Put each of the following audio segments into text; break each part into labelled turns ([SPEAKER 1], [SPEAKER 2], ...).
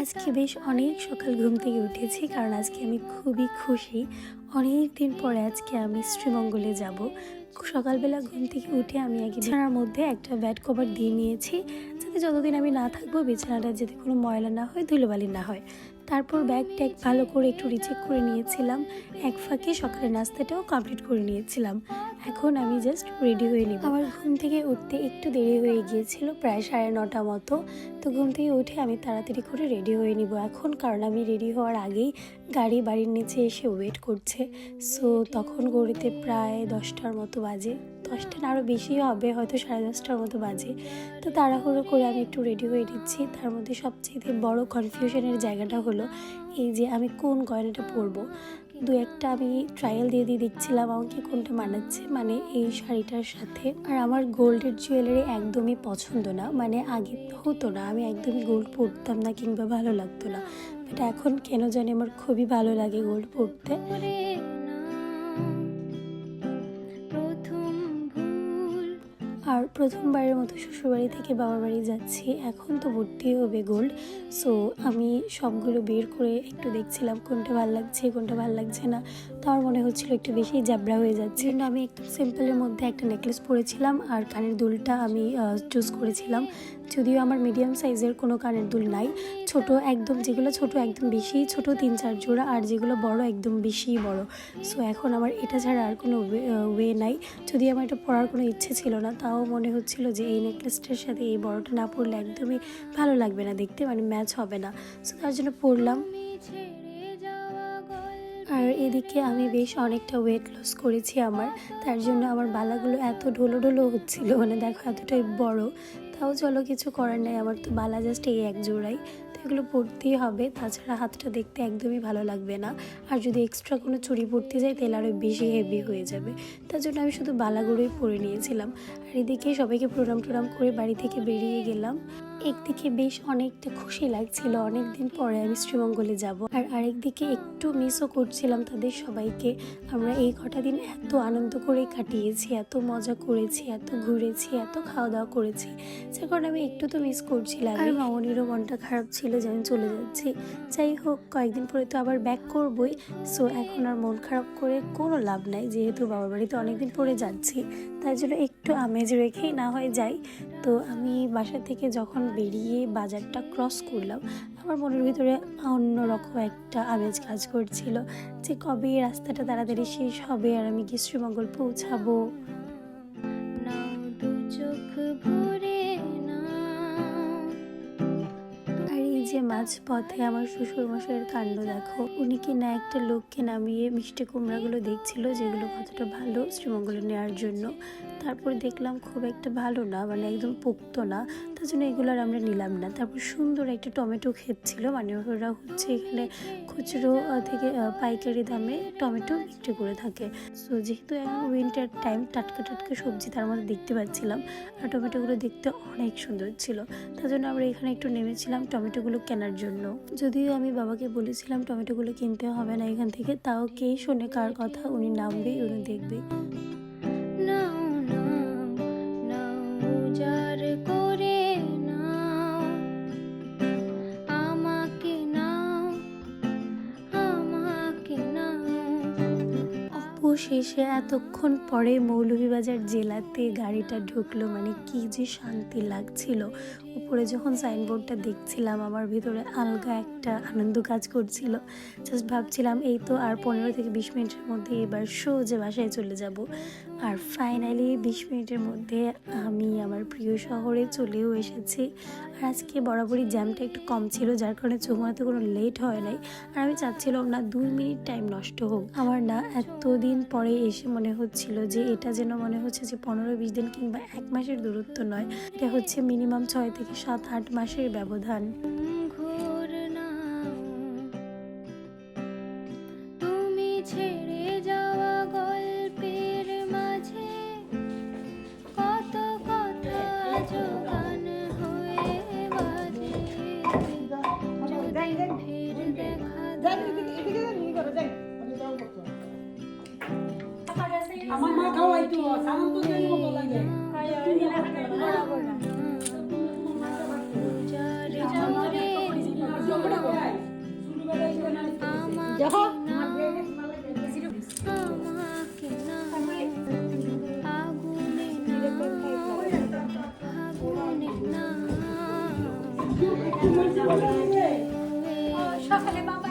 [SPEAKER 1] আজকে বেশ অনেক সকাল ঘুম থেকে উঠেছি, কারণ আজকে আমি খুবই খুশি। অনেক দিন পরে আজকে আমি শ্রীমঙ্গলে যাব। সকালবেলা ঘুম থেকে উঠে আমি আগে বিছানার মধ্যে একটা ব্যাড কভার দিয়ে নিয়েছি, যাতে যতদিন আমি না থাকব বিছানাটা যাতে কোনো ময়লা না হয়, ধুলোবালি না হয়। তারপর ব্যাগ ট্যাগ ভালো করে একটু রিচেক করে নিয়েছিলাম। এক ফাঁকে সকালের নাস্তাটাও কমপ্লিট করে নিয়েছিলাম। এখন আমি জাস্ট রেডি হয়ে নিব। আমার ঘুম থেকে উঠতে একটু দেরি হয়ে গিয়েছিল, প্রায় সাড়ে নটা মতো। তো ঘুম থেকে উঠে আমি তাড়াতাড়ি করে রেডি হয়ে নিব এখন, কারণ আমি রেডি হওয়ার আগেই গাড়ি বাড়ির নিচে এসে ওয়েট করছে। সো তখন গড়িতে প্রায় দশটার মতো বাজে। দশটা আরও বেশি হবে, হয়তো সাড়ে দশটার মতো বাজে। তো তাড়াহুড়ো করে আমি একটু রেডি হয়ে নিচ্ছি। তার মধ্যে সবচেয়ে বড় কনফিউশনের জায়গাটা হলো, এই যে আমি কোন গয়নাটা পরবো? দু একটা আমি ট্রায়াল দিয়ে দিয়ে দেখছিলাম আমাকে কোনটা মানাচ্ছে মানে এই শাড়িটার সাথে। আর আমার গোল্ডের জুয়েলারি একদমই পছন্দ না মানে আগে হতো না, আমি একদমই গোল্ড পরতাম না কিংবা ভালো লাগতো না। বাট এখন কেন জানি আমার খুবই ভালো লাগে গোল্ড পরতে। প্রথমবারের মতো শ্বশুরবাড়ি থেকে বাবার বাড়ি যাচ্ছি। এখন তো ভর্তি হবে গোল্ড। সো আমি সবগুলো বের করে একটু দেখছিলাম কোনটা ভালো লাগছে, কোনটা ভালো লাগছে না। তো আমার মনে হচ্ছিল একটু বেশি জাবড়া হয়ে যাচ্ছে। আমি একটু সিম্পলের মধ্যে একটা নেকলেস পরেছিলাম। আর কানের দুলটা আমি চুজ করেছিলাম। যদিও আমার মিডিয়াম সাইজের কোনো কানের দুল নাই, ছোট একদম যেগুলো ছোট একদম বেশি, ছোট তিন চার জোড়া আর যেগুলো বড় একদম বেশি বড়। সো এখন আমার এটা ছাড়া আর কোনো ওয়ে নাই। যদি আমার এটা পরার কোনো ইচ্ছে ছিল না, তাও মনে হচ্ছিল যে এই নেকলেসটার সাথে এই বড়টা না পরলে একদমই ভালো লাগবে না দেখতে মানে ম্যাচ হবে না। সো তার জন্য পরলাম। আর এদিকে আমি বেশ অনেকটা ওয়েট লস করেছি আমার। তার জন্য আমার বালাগুলো এত ঢোলো ঢোলো হচ্ছিল মানে দেখো এতটাই বড়। তাও চলো কিছু করার নাই আমার তো বালা জাস্ট এই এক জোড়াই, তো এগুলো পরতেই হবে। তাছাড়া হাতটা দেখতে একদমই ভালো লাগবে না। আর যদি এক্সট্রা কোনো চুড়ি পরতে যাই, তাহলে আরও বেশি হেভি হয়ে যাবে। তার জন্য আমি শুধু বালাগুলোই পরে নিয়েছিলাম। আর এদিকে সবাইকে প্রোগ্রাম টোরাম করে বাড়ি থেকে বেরিয়ে গেলাম। একদিকে বেশ অনেকটা খুশি লাগছিল অনেকদিন পরে আমি শ্রীমঙ্গলে যাব। আর আরেকদিকে একটু মিসও করছিলাম তাদের সবাইকে। আমরা এই কটা দিন এত আনন্দ করে কাটিয়েছি এত মজা করেছি এত ঘুরেছি এত খাওয়া দাওয়া করেছি। যার কারণে আমি একটু তো মিস করছিলাম। আর মামনিরও মনটা খারাপ ছিল যে আমি চলে যাচ্ছি। যাই হোক কয়েকদিন পরে তো আবার ব্যাক করবই। সো এখন আর মন খারাপ করে কোনো লাভ নাই যেহেতু বাবার বাড়িতে অনেকদিন পরে যাচ্ছি। তাই জন্য একটু আমেজ রেখেই না হয় যাই। তো আমি বাসা থেকে যখন বেরিয়ে বাজারটা ক্রস করলাম, আমার মনের ভিতরে অন্যরকম একটা আমেজ কাজ করছিল যে কবে রাস্তাটা তাড়াতাড়ি শেষ হবে আর আমি কি শ্রীমঙ্গল পৌঁছাবো? যে মাঝ পথে আমার শ্বশুর মশাইয়ের কাণ্ড দেখো, উনি কি না একটা লোককে নামিয়ে মিষ্টি কুমড়াগুলো দেখছিল, যেগুলো কতটা ভালো শ্রীমঙ্গলে নেওয়ার জন্য। তারপর দেখলাম খুব একটা ভালো না মানে একদম পোক্ত না, তার জন্য এগুলো আর আমরা নিলাম না। তারপর সুন্দর একটা টমেটো ক্ষেত ছিল মানে ওরা হচ্ছে এখানে খুচরো থেকে পাইকারি দামে টমেটো বিক্রি করে থাকে। সো যেহেতু এখন উইন্টার টাইম টাটকা টাটকা সবজি তার মধ্যে দেখতে পাচ্ছিলাম, আর টমেটোগুলো দেখতে অনেক সুন্দর ছিল। তার জন্য আমরা এখানে একটু নেমেছিলাম টমেটোগুলো কেনার জন্য। যদিও আমি বাবাকে বলেছিলাম টমেটোগুলো কিনতে হবে না এখান থেকে, তাও কে শোনে কার কথা, উনি নামবে উনি দেখবে অবশেষে এতক্ষণ পরে মৌলভীবাজার জেলাতে গাড়িটা ঢুকলো মানে কি যে শান্তি লাগছিল। উপরে যখন সাইনবোর্ডটা দেখছিলাম, আমার ভিতরে আলগা একটা আনন্দ কাজ করছিল। জাস্ট ভাবছিলাম, এই তো আর পনেরো থেকে বিশ মিনিটের মধ্যে এবার সোজা বাসায় চলে যাব। আর ফাইনালি বিশ মিনিটের মধ্যে আমি আমার প্রিয় শহরে চলেও এসেছি। আর আজকে বরাবরই জ্যামটা একটু কম ছিল, যার কারণে চৌমাতে কোনো লেট হয় নাই। আর আমি চাচ্ছিলাম না দুই মিনিট টাইম নষ্ট হোক। আমার না এতদিন পরে এসে মনে হচ্ছিল যে এটা যেন মনে হচ্ছে যে পনেরো বিশ দিন কিংবা এক মাসের দূরত্ব নয়। এটা হচ্ছে মিনিমাম ছয় থেকে সাত আট মাসের ব্যবধান।
[SPEAKER 2] আমার মা খাওয়াইতো সারান তো কেন
[SPEAKER 3] বলা যায়?
[SPEAKER 1] সকালে বাবা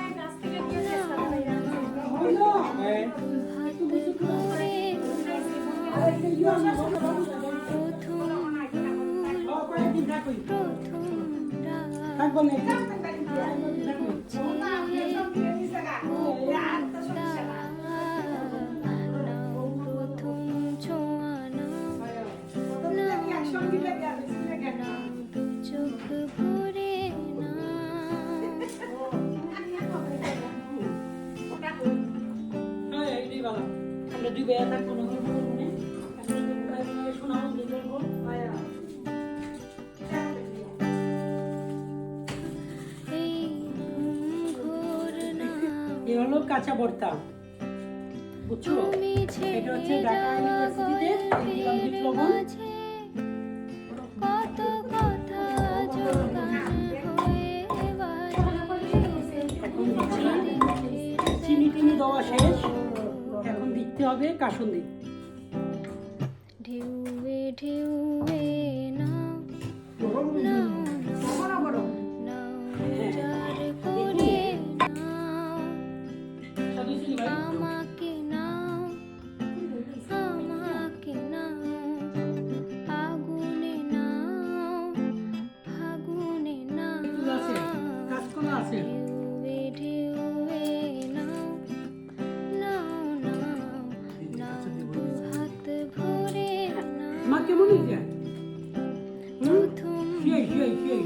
[SPEAKER 2] আমরা দুই বেয়া থাকব কাঁচা ভর্তা। বুঝছ? এটা হচ্ছে ঢাকা ইউনিভার্সিটিতে দিলাম বিট লবণ
[SPEAKER 3] কত কথা জোগান বাজে
[SPEAKER 2] এখন দিচ্ছি চিনি টিনি দেওয়া শেষ। এখন দিতে হবে কাসুন্দি।
[SPEAKER 3] ঢেউয়ে ঢেউয়ে নাও।
[SPEAKER 2] মা
[SPEAKER 3] নাও
[SPEAKER 2] কেমন হয়েছে হুম
[SPEAKER 3] প্রথম
[SPEAKER 2] সেই সেই সেই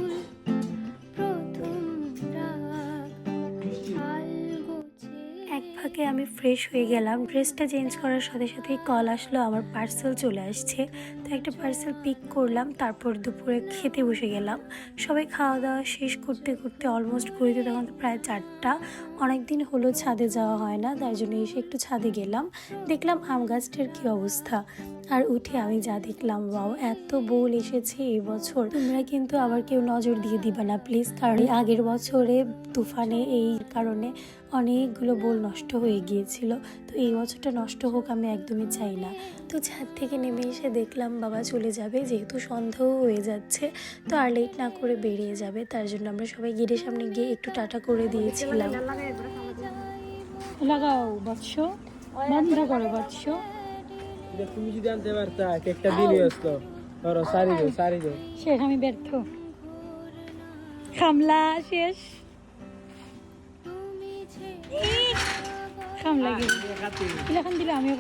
[SPEAKER 1] ফ্রেশ হয়ে গেলাম। ড্রেসটা চেঞ্জ করার সাথে সাথেই কল আসলো, আমার পার্সেল চলে আসছে। তো একটা পার্সেল পিক করলাম, তারপর দুপুরে খেতে বসে গেলাম। সবাই খাওয়া দাওয়া শেষ করতে করতে অলমোস্ট ঘুরিতে তখন প্রায় চারটা। অনেক দিন হলো ছাদে যাওয়া হয় না তার জন্য এসে একটু ছাদে গেলাম। দেখলাম আম গাছটার কী অবস্থা। আর উঠে আমি যা দেখলাম বাও এত বোল এসেছে এই বছর। তোমরা কিন্তু আবার কেউ নজর দিয়ে দিবা না প্লিজ কারণ আগের বছরে তুফানে এই কারণে অনেকগুলো বোল নষ্ট হয়ে গিয়েছিল তো এই বছরটা নষ্ট হোক আমি একদমই চাই না। তো ছাদ থেকে নেমে এসে দেখলাম বাবা চলে যাবে যেহেতু সন্ধ্যাও হয়ে যাচ্ছে তো আর লেট না করে বেরিয়ে যাবে তার জন্য আমরা সবাই গেটের সামনে গিয়ে একটু টাটা করে দিয়েছিলাম।
[SPEAKER 4] লাগাও বৎস বন্ধ করো বৎস
[SPEAKER 5] তুমি যদি আনতে পারতা কেকটা দিলে আসতো। ধরো সারি দো সারি দো
[SPEAKER 4] শেষ আমি ব্যর্থ। খামলা শেষ। এখন দিলে আমিও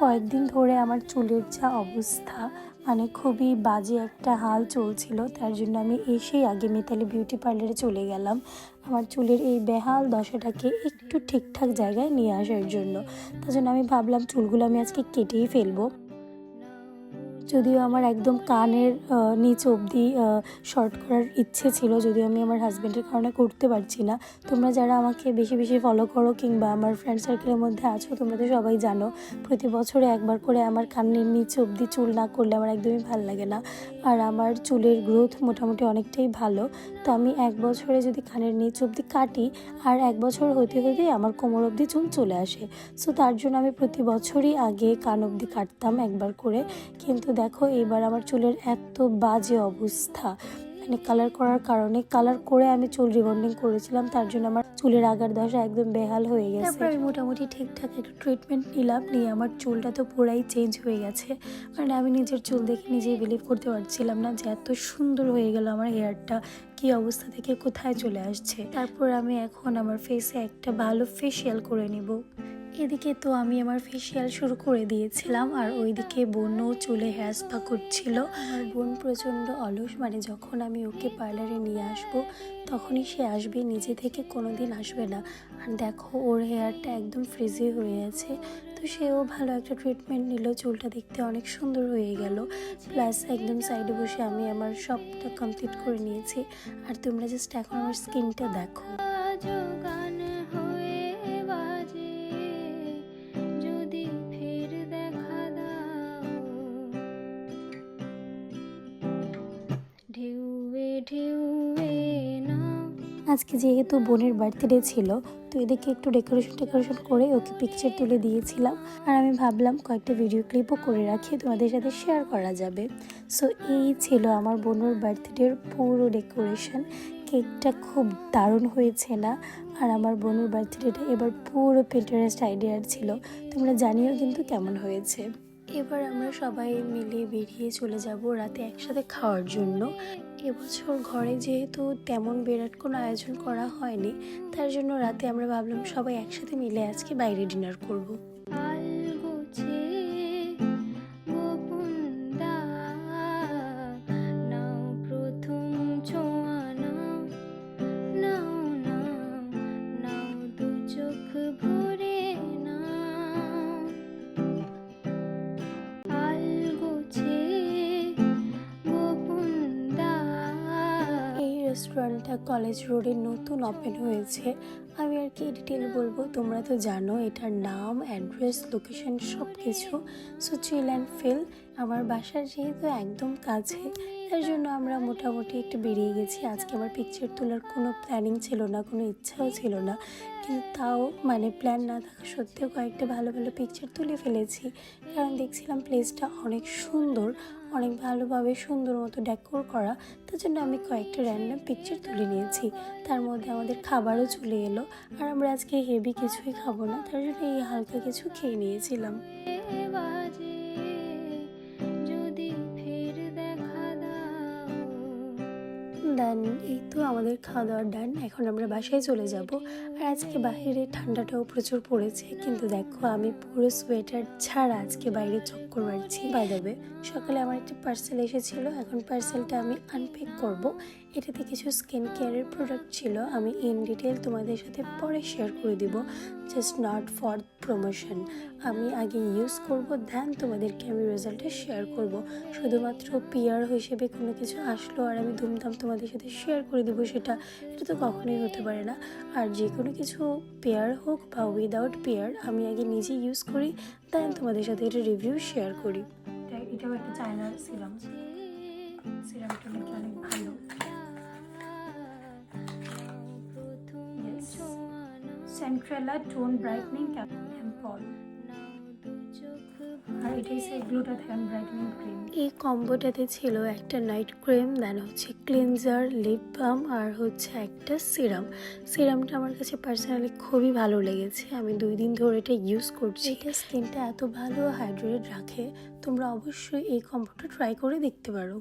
[SPEAKER 1] কয়েকদিন ধরে আমার চুলের যা অবস্থা মানে খুবই বাজে একটা হাল চলছিল, তার জন্য আমি এসেই আগে মিতালি বিউটি পার্লারে চলে গেলাম। আমার চুলের এই বেহাল দশাটাকে একটু ঠিকঠাক জায়গায় নিয়ে আসার জন্য। তার জন্য আমি ভাবলাম চুলগুলো আমি আজকে কেটেই ফেলব। যদিও আমার একদম কানের নিচ অবধি শর্ট করার ইচ্ছে ছিল, যদিও আমি আমার হাজব্যান্ডের কারণে করতে পারছি না। তোমরা যারা আমাকে বেশি বেশি ফলো করো কিংবা আমার ফ্রেন্ড সার্কেলের মধ্যে আছো, তোমরা তো সবাই জানো, প্রতি বছরে একবার করে আমার কানের নিচে অবধি চুল না করলে আমার একদমই ভালো লাগে না। আর আমার চুলের গ্রোথ মোটামুটি অনেকটাই ভালো। তো আমি এক বছরে যদি কানের নিচ অবধি কাটি, আর এক বছর হতে হতেই আমার কোমর অবধি চুল চলে আসে। সো তার জন্য আমি প্রতি বছরই আগে কান অবধি কাটতাম একবার করে। কিন্তু দেখো, এবার আমার চুলের এত বাজে অবস্থা। মানে কালার করার কারণে কালার করে আমি চুল রিবন্ডিং করেছিলাম, তার জন্য আমার চুলের আগার দশা একদম বেহাল হয়ে গেছে। আমি মোটামুটি ঠিকঠাক একটু ট্রিটমেন্ট নিলাম, নিয়ে আমার চুলটা তো পুরাই চেঞ্জ হয়ে গেছে। মানে আমি নিজের চুল দেখে নিজেই বিলিভ করতে পারছিলাম না যে এত সুন্দর হয়ে গেল আমার হেয়ারটা কি অবস্থা থেকে কোথায় চলে আসছে। তারপর আমি এখন আমার ফেসে একটা ভালো ফেসিয়াল করে নিব। এদিকে তো আমি আমার ফেসিয়াল শুরু করে দিয়েছিলাম, আর ওইদিকে বোনও চুলে হেয়ার স্পা করছিল। আমার বোন প্রচণ্ড অলস মানে যখন আমি ওকে পার্লারে নিয়ে আসব, তখনই সে আসবে, নিজে থেকে কোনো দিন আসবে না। আর দেখো, ওর হেয়ারটা একদম ফ্রিজি হয়ে আছে, তো সেও ভালো একটা ট্রিটমেন্ট নিল, চুলটা দেখতে অনেক সুন্দর হয়ে গেল। প্লাস একদম সাইডে বসে আমি আমার সবটা কমপ্লিট করে নিয়েছি। আর তোমরা জাস্ট এখন আমার স্কিনটা দেখো। আজকে যেহেতু বোনের বার্থডে ছিল, তো এদিকে একটু ডেকোরেশন টেকোরেশন করে ওকে পিকচার তুলে দিয়েছিলাম। আর আমি ভাবলাম কয়েকটা ভিডিও ক্লিপও করে রাখি, তোমাদের সাথে শেয়ার করা যাবে। সো এই ছিল আমার বোনের বার্থডের পুরো ডেকোরেশন কেকটা খুব দারুণ হয়েছে না? আর আমার বোনের বার্থডেটা এবার পুরো পিন্টারেস্ট আইডিয়ার ছিল। তোমরা জানিও কিন্তু কেমন হয়েছে। এবার আমরা সবাই মিলে বেরিয়ে চলে যাব রাতে একসাথে খাওয়ার জন্য এবছর ঘরে যেহেতু তেমন বিরাট কোনো আয়োজন করা হয়নি, তার জন্য রাতে আমরা ভাবলাম সবাই একসাথে মিলে আজকে বাইরে ডিনার করব। রেস্টুরেন্টটা কলেজ রোডে নতুন ওপেন হয়েছে। আমি আর কি ডিটেল বলব, তোমরা তো জানো এটার নাম অ্যাড্রেস লোকেশন সব কিছু সো চিল অ্যান্ড ফিল আমার বাসার যেহেতু একদম কাছে, তার জন্য আমরা মোটামুটি একটু বেরিয়ে গেছি। আজকে আমার পিকচার তোলার কোনো প্ল্যানিং ছিল না, কোনো ইচ্ছাও ছিল না। কিন্তু তাও মানে প্ল্যান না থাকা সত্ত্বেও কয়েকটা ভালো ভালো পিকচার তুলে ফেলেছি। কারণ দেখছিলাম প্লেসটা অনেক সুন্দর অনেক ভালোভাবে সুন্দর মতো ডেকোর করা। তার জন্য আমি কয়েকটা র্যান্ডাম পিকচার তুলে নিয়েছি। তার মধ্যে আমাদের খাবারও চলে এলো। আর আমরা আজকে হেভি কিছুই খাব না। তার জন্য এই হালকা কিছু খেয়ে নিয়েছিলাম। দেন, এই তো আমাদের খাওয়া দাওয়ার ডান এখন আমরা বাসায় চলে যাব। আর আজকে বাইরে ঠান্ডাটাও প্রচুর পড়েছে, কিন্তু দেখো আমি পুরো সোয়েটার ছাড়া আজকে বাইরে চক্কর মারছি বাইরে সকালে আমার একটি পার্সেল এসেছিল, এখন পার্সেলটা আমি আনপ্যাক করব। এটাতে কিছু স্কিন কেয়ারের প্রোডাক্ট ছিল, আমি ইন ডিটেল তোমাদের সাথে পরে শেয়ার করে দিব জাস্ট নট ফর প্রমোশন আমি আগে ইউজ করব দেন তোমাদেরকে আমি রেজাল্টটা শেয়ার করব। শুধুমাত্র পিয়ার হিসেবে কোনো কিছু আসলো আর আমি ধুমধাম তোমাদের সাথে শেয়ার করে দেবো সেটা, এটা তো কখনোই হতে পারে না। আর যে কোনো কিছু পেয়ার হোক বা উইদাউট পেয়ার আমি আগে নিজে ইউজ করি দেন তোমাদের সাথে এটা রিভিউ শেয়ার করি। এটাও একটা চায়নার সিরাম সিরামটা অনেক ভালো। সেন্ট্রেলা টোন ব্রাইটনিং ক্যাম্পল আর ব্রাইটনিং ক্রিম এই কম্বোটাতে ছিল একটা নাইট ক্রিম দেন হচ্ছে ক্লিনজার লিপ বাম আর হচ্ছে একটা সিরাম সিরামটা আমার কাছে পার্সোনালি খুবই ভালো লেগেছে। আমি দুই দিন ধরে এটা ইউজ করছি। এটা স্কিনটা এত ভালো হাইড্রেট রাখে তোমরা অবশ্যই এই কম্বোটা ট্রাই করে দেখতে পারো।